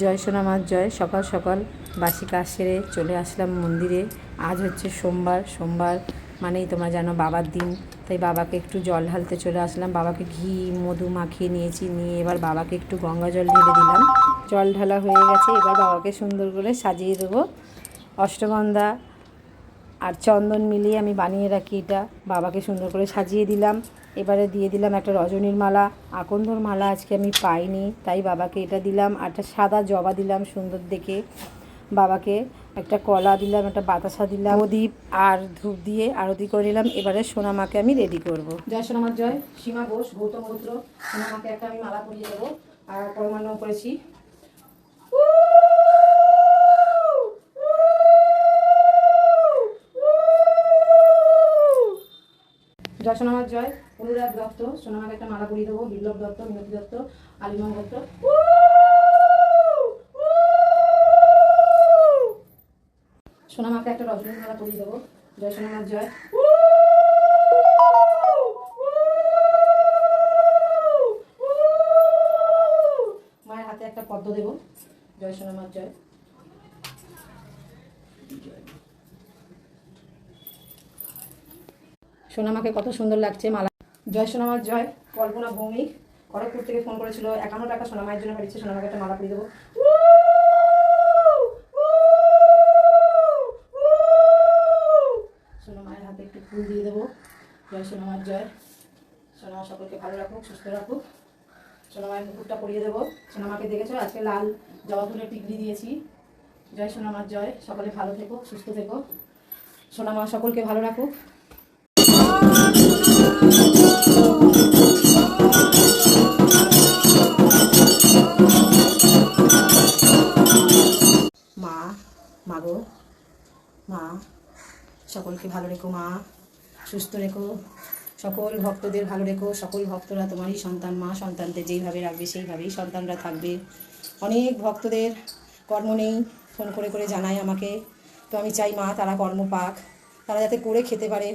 জয় সোনামার জয় সকাল সকাল। বাসি কাজ সেরে চলে আসলাম মন্দিরে। আজ হচ্ছে সোমবার সোমবার মানেই তোমার জানো বাবার দিন। তাই বাবাকে একটু জল ঢালতে চলে আসলাম। বাবাকে ঘি, মধু মাখিয়ে নিয়েছি, নিয়ে এবার বাবাকে একটু গঙ্গা জল ঢেলে দিলাম। জল ঢালা হয়ে গেছে। এবার বাবাকে সুন্দর করে সাজিয়ে দেবো। অষ্টগন্ধা আর চন্দন মিলিয়ে আমি বানিয়ে রাখি এটা। বাবাকে সুন্দর করে সাজিয়ে দিলাম। এবারে দিয়ে দিলাম একটা রজনীর মালা। আকন্দর মালা আজকে আমি পাইনি, তাই বাবাকে এটা দিলাম। আর একটা সাদা জবা দিলাম সুন্দর দেখে। বাবাকে একটা কলা দিলাম, একটা বাতাসা দিলাম, প্রদীপ আর ধূপ দিয়ে আরতি করে নিলাম। এবারে সোনামাকে আমি রেডি করব। জয় সোনামার জয়। সীমা ঘোষ, গৌতম সোনামাকে একটা আমি মালা পরিয়ে দেবো। আর পরমান্ন করেছি। জয় সোনামার জয়, অনুরাগ দত্ত, সোনামাকে একটা মালা পরিয়ে দেবো, বিপ্লব দত্ত, মিনতি দত্ত আলিমা দত্ত। সোনামাকে একটা রজনীর মালা পরিয়ে দেবো, জয় সোনামার জয়। মায়ের হাতে একটা পদ্ম দেবো, জয় সোনামার জয়। সোনামাকে কত সুন্দর লাগছে, মালা। জয় সোনামার জয়। কল্পনা ভৌমিক খড়গপুর থেকে ফোন করেছিল, একান্ন টাকা সোনামায়ের জন্য পাঠিয়েছে সোনামাকে একটা মালা পরিয়ে দেবো। সোনামায়ের হাতে একটু ফুল দিয়ে দেবো। জয় সোনামার জয়। সোনামা সকলকে ভালো রাখুক, সুস্থ রাখুক। সোনামায়ের মুকুটটা পরিয়ে দেবো। সোনামাকে দেখেছ? আজকে লাল জবা ফুলের টিকলি দিয়েছি। জয় সোনামার জয়। সকলে ভালো থেকো, সুস্থ থেকো। সোনামা সকলকে ভালো রাখুক। মা মাগো মা, সকলকে ভালো রেখো মা, সুস্থ রেখো। সকল ভক্তদের ভালো রেখো, সকল ভক্তরা তোমারই সন্তান মা, সন্তানদের যেইভাবে রাখবে, সেইভাবেই সন্তানরা থাকবে। অনেক ভক্তদের কর্ম নেই, ফোন করে করে জানায় আমাকে। তো আমি চাই মা তারা কর্ম পাক, তারা যাতে করে খেতে পারে।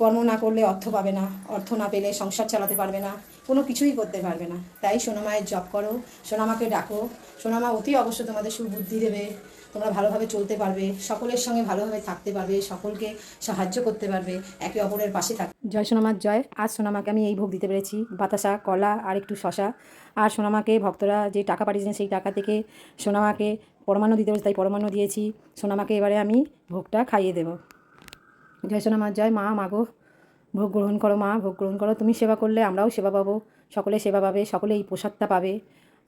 কর্ম না করলে অর্থ পাবে না, অর্থ না পেলে সংসার চালাতে পারবে না, কোনো কিছুই করতে পারবে না। তাই সোনামায়ের জব করো, সোনামাকে ডাকো, সোনামা অতি অবশ্য তোমাদের সুবুদ্ধি দেবে, তোমরা ভালোভাবে চলতে পারবে, সকলের সঙ্গে ভালোভাবে থাকতে পারবে, সকলকে সাহায্য করতে পারবে, একে অপরের পাশে থাক জয় সোনামার জয়। আজ সোনামাকে আমি এই ভোগ দিতে পেরেছি, বাতাসা, কলা আর একটু শশা। আর সোনামাকে ভক্তরা যে টাকা পাঠিয়েছেন সেই টাকা থেকে সোনামাকে পরমান্ন দিতে পেরেছি তাই পরমান্ন দিয়েছি। সোনামাকে এবারে আমি ভোগটা খাইয়ে দেবো। জয় সোনামার জয় মা, মাগো, ভোগ গ্রহণ করো, মা, ভোগ গ্রহণ করো। তুমি সেবা করলে আমরাও সেবা পাবো। সকলে সেবা পাবে, সকলে এই প্রসাদটা পাবে।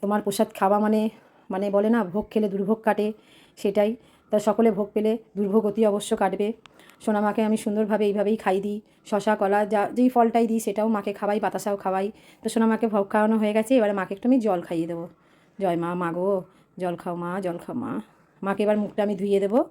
তোমার প্রসাদ খাওয়া মানে মানে বলে না, ভোগ খেলে দুর্ভোগ কাটে, সেটাই। তা সকলে ভোগ পেলে দুর্ভোগ অতি অবশ্য কাটবে। সোনা মাকে আমি সুন্দরভাবে এইভাবেই খাই দিই। শশা, কলা, যা, যেই ফলটাই দিই, সেটাও মাকে খাওয়াই, বাতাসাও খাওয়াই। তো সোনা মাকে ভোগ খাওয়ানো হয়ে গেছে, এবারে মাকে একটু আমি জল খাইয়ে দেবো। জয় মা, মাগো, জল খাও মা, জল খাও মা। মাকে এবার মুখটা আমি ধুইয়ে দেবো।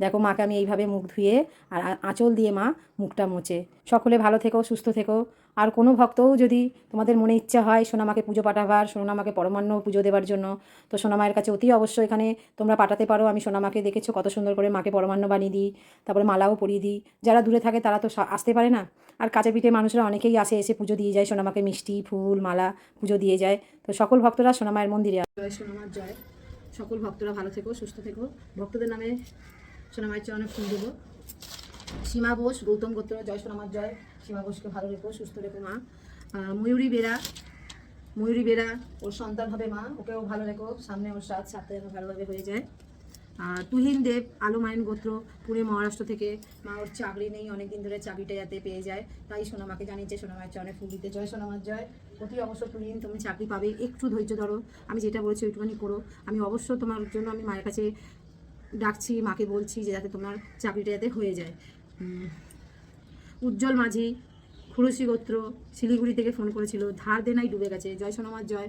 দেখো মাকে আমি এইভাবে মুখ ধুয়ে আর আঁচল দিয়ে মা মুখটা মোচে সকলে ভালো থেকো, সুস্থ থেকো। আর কোনো ভক্তও যদি তোমাদের মনে ইচ্ছা হয় সোনামাকে পুজো পাঠাবার সোনামাকে পরমান্ন পুজো দেওয়ার জন্য, তো সোনামায়ের কাছে অতি অবশ্য এখানে তোমরা পাঠাতে পারো। আমি সোনামাকে দেখেছ, কত সুন্দর করে মাকে পরমান্ন বানিয়ে দিই, তারপরে মালাও পরিয়ে দিই। যারা দূরে থাকে তারা তো আসতে পারে না। আর কাছে পিঠে মানুষরা অনেকেই আসে, এসে পুজো দিয়ে যায় সোনামাকে মিষ্টি, ফুল, মালা পুজো দিয়ে যায়। তো সকল ভক্তরা সোনামায়ের মন্দিরে। জয় সোনামার জয়। সকল ভক্তরা ভালো থেকো, সুস্থ থেকো। ভক্তদের নামে সোনামায়ের চরণে ফুল দেবো। সীমা বোস গৌতম গোত্র, জয় সোনামার জয়। সীমা বোসকে ভালো রেখো, সুস্থ রেখো মা। ময়ূরী বেরা ময়ূরী বেরা, ওর সন্তান হবে মা, ওকেও ভালো রেখো। সামনে ওর সাথ সাথে যেন ভালোভাবে হয়ে যায়। তুহিন দেব আলো মায়ন গোত্র পুনে মহারাষ্ট্র থেকে। মা, ওর চাকরি নেই, অনেকদিন ধরে চাকরিটা যাতে পেয়ে যায়। তাই সোনামাকে জানিয়েছে, সোনামায়ের চরণে ফুল দিতে। জয় সোনামার জয়। অতি অবশ্য তুহিন, তুমি চাকরি পাবে, একটু ধৈর্য ধরো। আমি যেটা বলেছি ওইটুখানি করো। আমি অবশ্য তোমার জন্য আমি মায়ের কাছে ডাকছি, মাকে বলছি যে যাতে তোমার চাকরিটা যাতে হয়ে যায়। উজ্জ্বল মাঝি খুরসি গোত্র, শিলিগুড়ি থেকে ফোন করেছিল, ধার দেনাই ডুবে গেছে। জয় সোনামার জয়।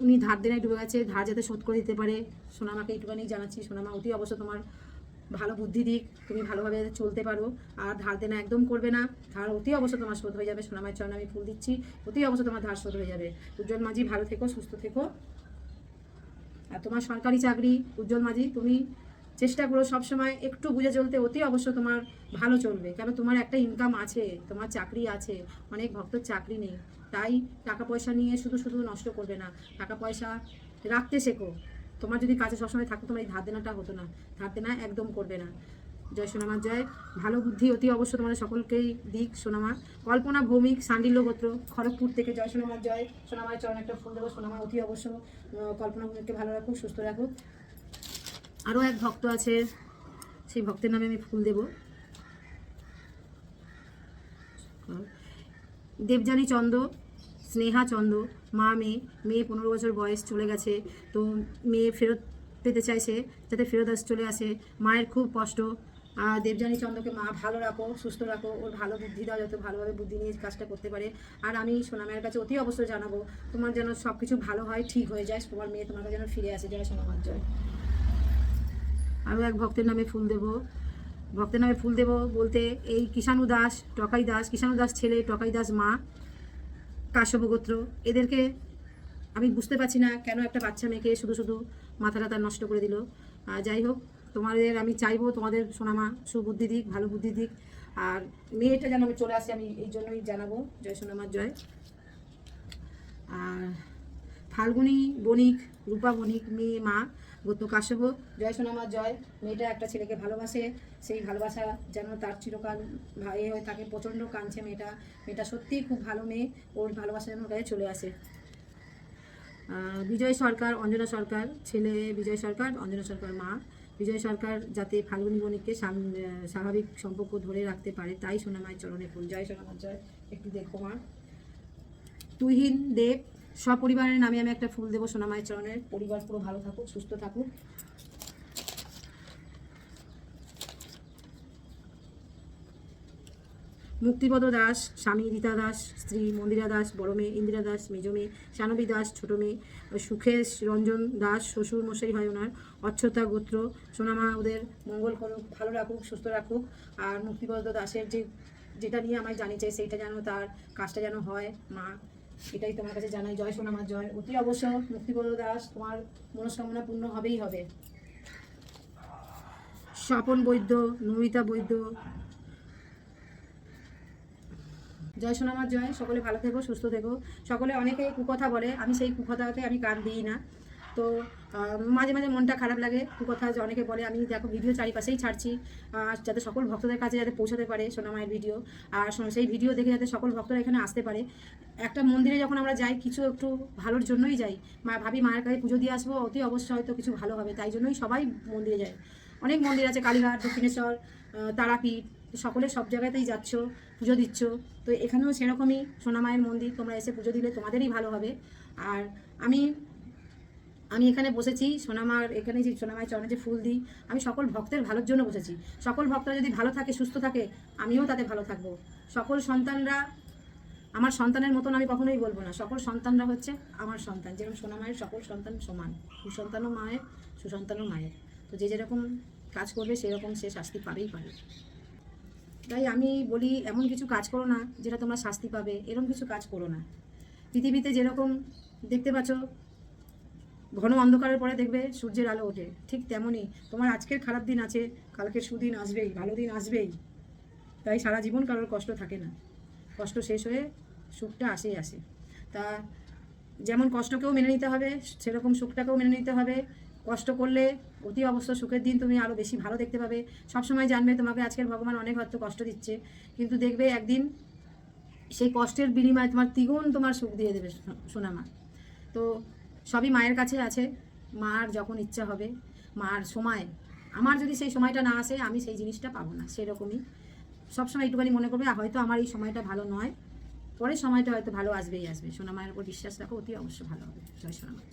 উনি ধার দেনাই ডুবে গেছে, ধার যাতে শোধ করে দিতে পারে। সোনামাকে একটুখানি জানাচ্ছি সোনামা অতি অবশ্য তোমার ভালো বুদ্ধি দিক, তুমি ভালোভাবে চলতে পারো। আর ধার দেনা একদম করবে না। ধার অতি অবশ্য তোমার শোধ হয়ে যাবে সোনামায়ের চরণে আমি ফুল দিচ্ছি, অতি অবশ্য তোমার ধার শোধ হয়ে যাবে। উজ্জ্বল মাঝি, ভালো থেকো, সুস্থ থেকো। আর তোমার সরকারি চাকরি, উজ্জ্বল মাঝি, তুমি চেষ্টা করো সবসময় একটু বুঝে চলতে, অতি অবশ্য তোমার ভালো চলবে। কেন তোমার একটা ইনকাম আছে, তোমার চাকরি আছে, অনেক ভক্তর চাকরি নেই, তাই টাকা পয়সা নিয়ে শুধু শুধু নষ্ট করবে না। টাকা পয়সা রাখতে শেখো। তোমার যদি কাছে সবসময় থাকতো, তোমার এই ধার দেনাটা হতো না। ধার দেনা একদম করবে না। জয় সোনামার জয়। ভালো বুদ্ধি অতি অবশ্য তোমাদের সকলকেই দিক সোনামা। কল্পনা, ভৌমিক, সান্ডিল্য গোত্র, খড়গপুর থেকে জয় সোনামার জয় সোনামার চরণ একটা ফুল দেবো সোনামা, অতি অবশ্য কল্পনা, ভৌমিককে ভালো রাখুক সুস্থ রাখুক আরও এক ভক্ত আছে, সেই ভক্তের নামে আমি ফুল দেব। দেবযানী চন্দ, স্নেহা চন্দ, মা, মেয়ে মেয়ে পনেরো বছর বয়স চলে গেছে, তো মেয়ে ফেরত পেতে চাইছে, যাতে ফেরত চলে আসে, মায়ের খুব কষ্ট দেবযানী চন্দ্রকে মা ভালো রাখো, সুস্থ রাখো, ওর ভালো বুদ্ধি দাও, যাতে ভালোভাবে বুদ্ধি নিয়ে কাজটা করতে পারে। আর আমি সোনামের কাছে অতি অবশ্যই জানাব, তোমার যেন সব কিছু ভালো হয়, ঠিক হয়ে যায়, তোমার মেয়ে তোমার কাছে যেন ফিরে আসে। জয় সোনামার জয়। আরও এক ভক্তের নামে ফুল দেব। ভক্তের নামে ফুল দেব বলতে, এই কিষাণু দাস, টকাই দাস, কিষাণু দাস ছেলে, টকাই দাস মা, কাশ্যপ গোত্র, এদেরকে আমি বুঝতে পারছি না কেন একটা বাচ্চা মেয়েকে শুধু শুধু মাথাটা তার নষ্ট করে দিল। যাই হোক তোমাদের আমি চাইব তোমাদের সোনামা, সুবুদ্ধি দিক, ভালো বুদ্ধি দিক। আর মেয়েটা যেন আমি চলে আসে, আমি এই জন্যই জানাব। জয় সোনামার জয়। আর ফাল্গুনি বণিক, রূপা বণিক, মেয়ে, মা গত কাশ্যপ। জয় সোনামার জয়। মেয়েটা একটা ছেলেকে ভালোবাসে। সেই ভালোবাসা যেন তার চিরকাল এ হয়ে থাকে, প্রচণ্ড কাঁদছে মেয়েটা। মেয়েটা সত্যিই খুব ভালো মেয়ে। ওর ভালোবাসা যেন কাছে চলে আসে। বিজয় সরকার, অঞ্জনা সরকার, ছেলে বিজয় সরকার, অঞ্জনা সরকার মা। বিজয় সরকার যাতে ফাল্গুনি বণিককে স্বাভাবিক সম্পর্ক ধরে রাখতে পারে, তাই সোনামায় চরণে ফুল। জয় সোনামার জয় একটু দেখো মা। তুহিন দেব, সপরিবারের নামে আমি একটা ফুল দেবো সোনামায়ের চরণের। পরিবার পুরো ভালো থাকুক, সুস্থ থাকুক। মুক্তিপদ দাস, স্বামী রীতা দাস, স্ত্রী মন্দিরা দাস, বড় মেয়ে ইন্দিরা দাস, মেজ মেয়ে শানবী দাস, ছোট মেয়ে সুখেশ রঞ্জন দাস, শ্বশুর মশাই হয় ওনার, অচ্ছতা গোত্র সোনামা ওদের মঙ্গল করুক, ভালো রাখুক, সুস্থ রাখুক। আর মুক্তিপদ দাসের যে, যেটা নিয়ে আমায় জানিয়েছে, সেইটা যেন তার কাজটা যেন হয়, মা, এটাই তোমার কাছে জানাই। জয় সোনামার জয়। অতি অবশ্য মুক্তিপদ দাস, তোমার মনস্কামনা পূর্ণ হবেই হবে। স্বপন বৈদ্য, নমিতা বৈদ্য জয় সোনামার জয়। সকলে ভালো থেকো, সুস্থ থেকো। সকলে অনেকে কুকথা বলে, আমি সেই কুকথাকে আমি কান দিই না। তো মাঝে মাঝে মনটা খারাপ লাগে কুকথা, যে অনেকে বলে, আমি দেখো ভিডিও চারিপাশেই ছাড়ছি যাতে সকল ভক্তদের কাছে যাতে পৌঁছাতে পারে সোনামায়ের ভিডিও। আর সেই ভিডিও দেখে যাতে সকল ভক্তরা এখানে আসতে পারে। একটা মন্দিরে যখন আমরা যাই, কিছু একটু ভালোর জন্যই যাই। মা, ভাবি মায়ের কাছে পুজো দিয়ে আসব, অতি অবশ্যই হয়তো কিছু ভালো হবে, তাই জন্যই সবাই মন্দিরে যায়। অনেক মন্দির আছে, কালীঘাট, দক্ষিণেশ্বর তারাপীঠ তো সকলে সব জায়গাতেই যাচ্ছ, পুজো দিচ্ছ। তো এখানেও সেরকমই সোনামায়ের মন্দির, তোমরা এসে পুজো দিলে তোমাদেরই ভালো হবে। আর আমি আমি এখানে বসেছি সোনামার এখানে যে সোনামায়ের চরণে যে ফুল দিই, আমি সকল ভক্তের ভালোর জন্য বসেছি। সকল ভক্তরা যদি ভালো থাকে, সুস্থ থাকে, আমিও তাতে ভালো থাকব। সকল সন্তানরা, আমার সন্তানের মতন আমি কখনোই বলব না। সকল সন্তানরা হচ্ছে আমার সন্তান। যেরকম সোনামায়ের সকল সন্তান সমান। সুসন্তানও মায়ের সুসন্তানও মায়ের। তো যে যেরকম কাজ করবে, সেরকম সে শাস্তি পাবেই পাবে। তাই আমি বলি, এমন কিছু কাজ করো না যেটা তোমরা শাস্তি পাবে এরকম কিছু কাজ করো না। পৃথিবীতে যেরকম দেখতে পাচ্ছ, ঘন অন্ধকারের পরে দেখবে সূর্যের আলো ওঠে, ঠিক তেমনই তোমার আজকের খারাপ দিন আছে কালকের সুদিন আসবেই, ভালো দিন আসবেই। তাই সারা জীবন কারোর কষ্ট থাকে না। কষ্ট শেষ হয়ে সুখটা আসেই আসে। তা যেমন কষ্টকেও মেনে নিতে হবে, সেরকম সুখটাকেও মেনে নিতে হবে। কষ্ট করলে অতি অবশ্য সুখের দিন তুমি আরও বেশি ভালো দেখতে পাবে। সবসময় জানবে তোমাকে আজকের ভগবান অনেক হয়তো কষ্ট দিচ্ছে, কিন্তু দেখবে একদিন সেই কষ্টের বিনিময়ে তোমার দ্বিগুণ তোমার সুখ দিয়ে দেবে সোনামা। তো সবই মায়ের কাছে আছে, মার যখন ইচ্ছা হবে, মার সময়, আমার যদি সেই সময়টা না আসে, আমি সেই জিনিসটা পাবো না, সেরকমই। সবসময় একটুখানি মনে করবে হয়তো আমার এই সময়টা ভালো নয়। পরের সময়টা হয়তো ভালো আসবেই আসবে। সোনামায়ের উপর বিশ্বাস রাখো, অতি অবশ্য ভালো হবে। জয় সোনামার।